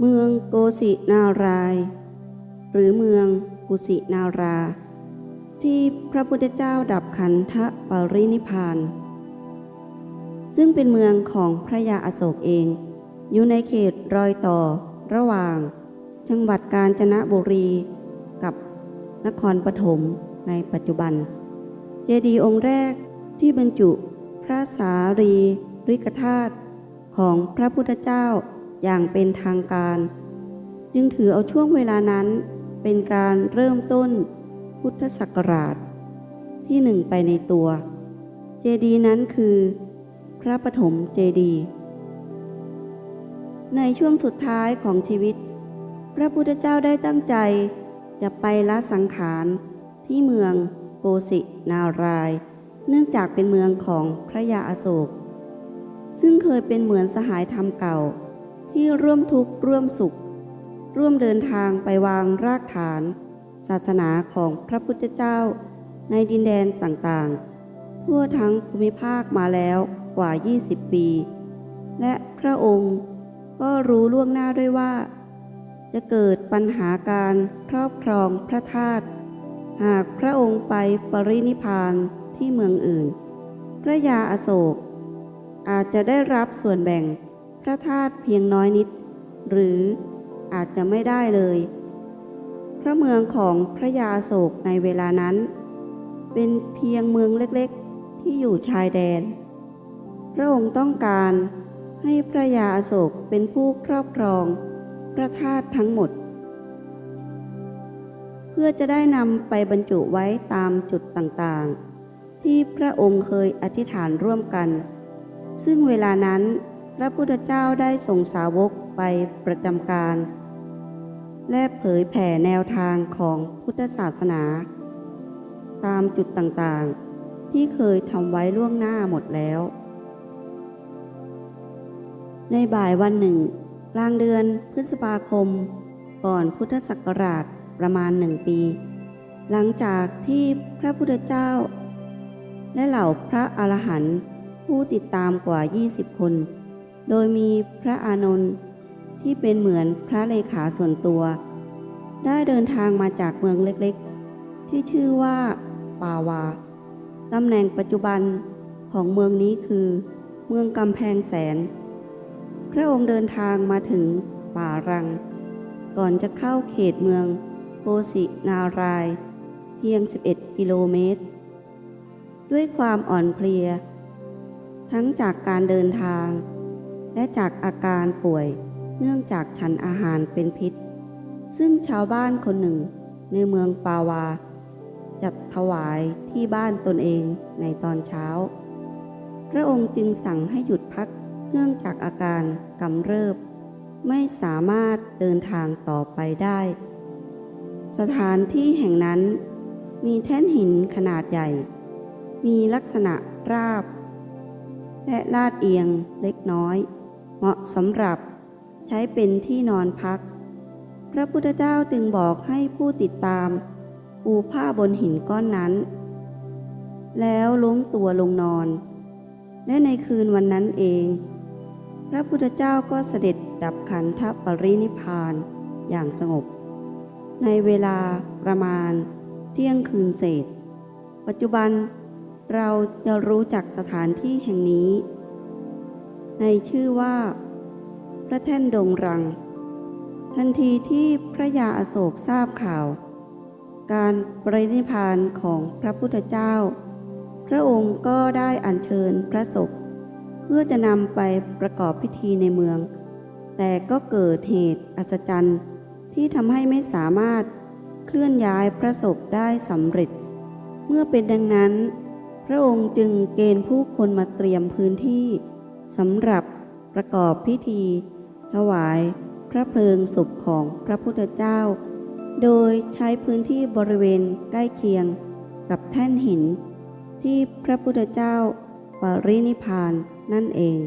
เมืองโกสินาราย หรือเมืองกุสินารา ที่พระพุทธเจ้าดับขันธปรินิพานซึ่งเป็นเมืองของพระยาอโศกเอง อยู่ในเขตรอยต่อระหว่าง จังหวัดกาญจนบุรีกับนครปฐมในปัจจุบัน เจดีย์องค์แรกที่บรรจุพระสารีริกธาตุของพระพุทธเจ้า อย่างเป็นทางการ จึงถือเอาช่วงเวลานั้นเป็นการเริ่มต้นพุทธศักราช ที่หนึ่งไปในตัว เจดีนั้นคือ พระปฐมเจดี ในช่วงสุดท้ายของชีวิต พระพุทธเจ้าได้ตั้งใจ จะไปละสังขารที่เมืองโกสินาราย เนื่องจากเป็นเมืองของพระยาอโศก ซึ่งเคยเป็นเหมือนสหายธรรมเก่า ที่ร่วมทุกข์ร่วมสุข ร่วมเดินทางไปวางรากฐาน ศาสนาของพระพุทธเจ้า ในดินแดนต่างๆ ทั่วทั้งภูมิภาคมาแล้วกว่า 20 ปี และพระองค์ก็รู้ล่วงหน้าด้วยว่า จะเกิดปัญหาการครอบครองพระธาตุหากพระองค์ไปปรินิพานที่เมืองอื่น พระยาอโศกอาจจะได้รับส่วนแบ่ง พระธาตุเพียงน้อยนิด หรืออาจจะไม่ได้เลย พระเมืองของพระยาโศกในเวลานั้น เป็นเพียงเมืองเล็กๆ ที่อยู่ชายแดน พระองค์ต้องการให้พระยาโศกเป็นผู้ครอบครองพระธาตุทั้งหมด เพื่อจะได้นำไปบรรจุไว้ตามจุดต่างๆ ที่พระองค์เคยอธิษฐานร่วมกัน ซึ่งเวลานั้น พระพุทธเจ้าได้ส่งสาวกไปประจำการ และเผยแผ่แนวทางของพุทธศาสนา ตามจุดต่างๆ ที่เคยทำไว้ล่วงหน้าหมดแล้ว ในบ่ายวันหนึ่ง กลางเดือนพฤษภาคม ก่อนพุทธศักราชประมาณหนึ่งปี หลังจากที่พระพุทธเจ้า และเหล่าพระอรหันต์ผู้ติดตามกว่า 20 คน โดยมีพระอานนท์ที่เป็นเหมือนพระเลขาส่วนตัว ได้เดินทางมาจากเมืองเล็กๆ ที่ชื่อว่าปาวา ตำแหน่งปัจจุบันของเมืองนี้คือ เมืองกำแพงแสน พระองค์เดินทางมาถึงป่ารัง ก่อนจะเข้าเขตเมืองโกสินาราย เพียง 11 กิโลเมตร ด้วยความอ่อนเพลีย ทั้งจากการเดินทาง และจากอาการป่วยเนื่องจากฉันอาหารเป็นพิษ ซึ่งชาวบ้านคนหนึ่งในเมืองปาวา จัดถวายที่บ้านตนเองในตอนเช้า พระองค์จึงสั่งให้หยุดพักเนื่องจากอาการกำเริบ ไม่สามารถเดินทางต่อไปได้ สถานที่แห่งนั้นมีแท่นหินขนาดใหญ่ มีลักษณะราบ และลาดเอียงเล็กน้อย เหมาะสำหรับใช้เป็นที่นอนพัก พระพุทธเจ้าจึงบอกให้ผู้ติดตาม ปูผ้าบนหินก้อนนั้น แล้วล้มตัวลงนอน และในคืนวันนั้นเอง พระพุทธเจ้าก็เสด็จดับขันธปรินิพพานอย่างสงบ ในเวลาประมาณเที่ยงคืนเศษ ปัจจุบันเราจะรู้จักสถานที่แห่งนี้ ในชื่อว่า พระแท่นดงรัง ทันทีที่พระยาอโศกทราบข่าว การปรินิพพานของพระพุทธเจ้า พระองค์ก็ได้อัญเชิญพระศพ เพื่อจะนำไปประกอบพิธีในเมือง แต่ก็เกิดเหตุอัศจรรย์ที่ทำให้ไม่สามารถเคลื่อนย้ายพระศพได้สำเร็จ เมื่อเป็นดังนั้น พระองค์จึงเกณฑ์ผู้คนมาเตรียมพื้นที่ สำหรับประกอบพิธี ถวายพระเพลิงศพของพระพุทธเจ้า โดยใช้พื้นที่บริเวณใกล้เคียงกับแท่นหินที่พระพุทธเจ้าปรินิพานนั่นเอง